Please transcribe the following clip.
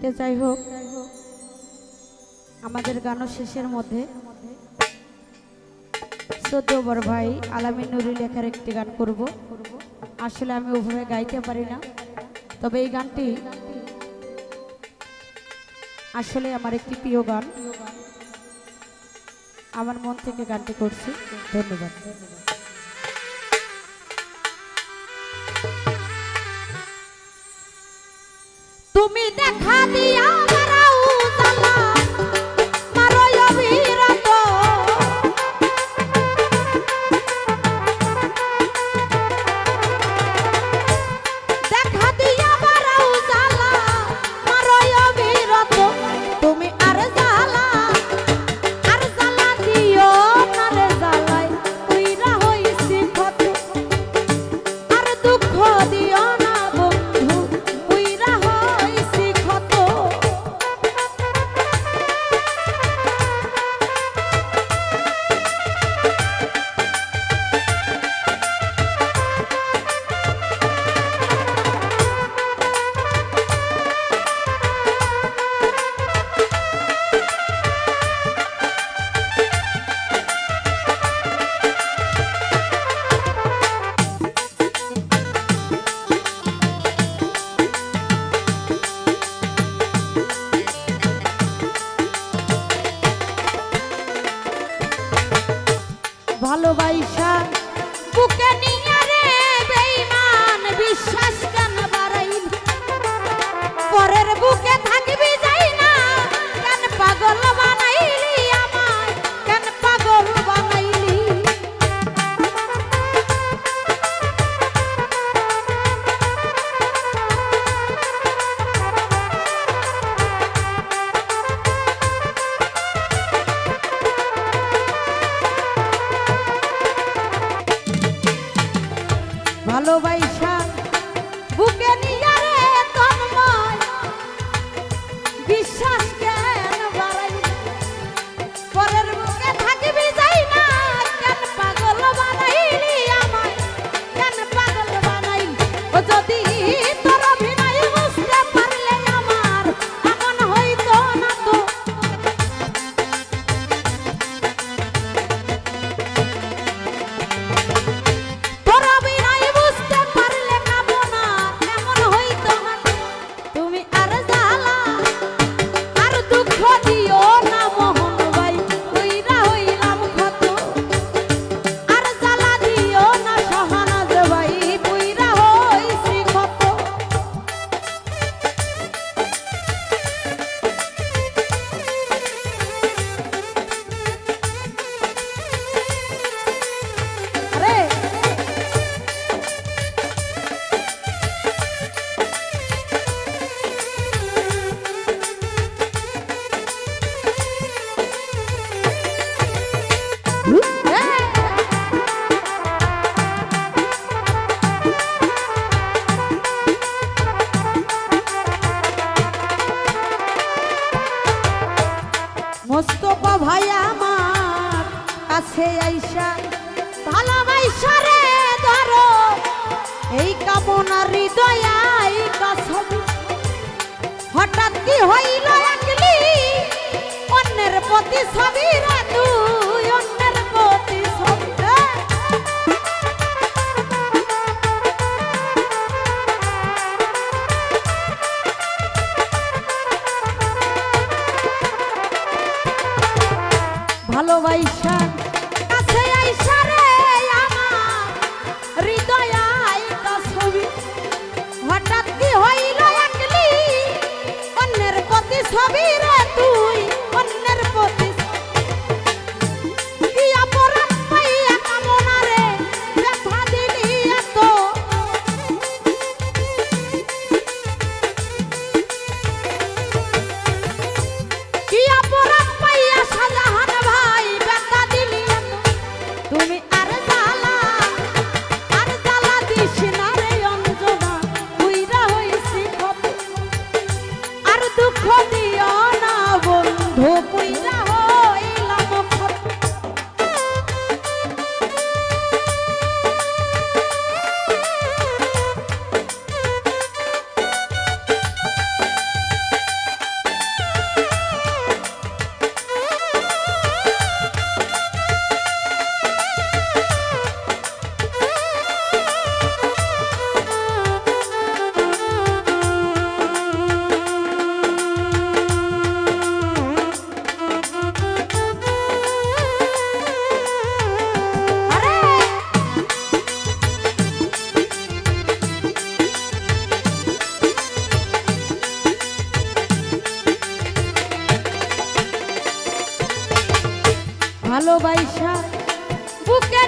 তো যাই হোক, আমাদের গানও শেষের মধ্যে। চোদ্দ বড় ভাই আলামিন নুরি লেখার একটি গান করব। আসলে আমি ওভাবে গাইতে পারি না, তবে এই গানটি আসলে আমার একটি প্রিয় গান। আমার মন থেকে গানটি করছি। ধন্যবাদ। ভালোবাসা বুকে নিয়ে মোস্তফা ভাই আমার কাছে আইসা ভালোবাসা রে ধরো, এই কামনা হৃদয়াই কাছবি হঠাৎ কি হইল একলি, অন্যের প্রতি ছবির ভালোবাসা। বুকে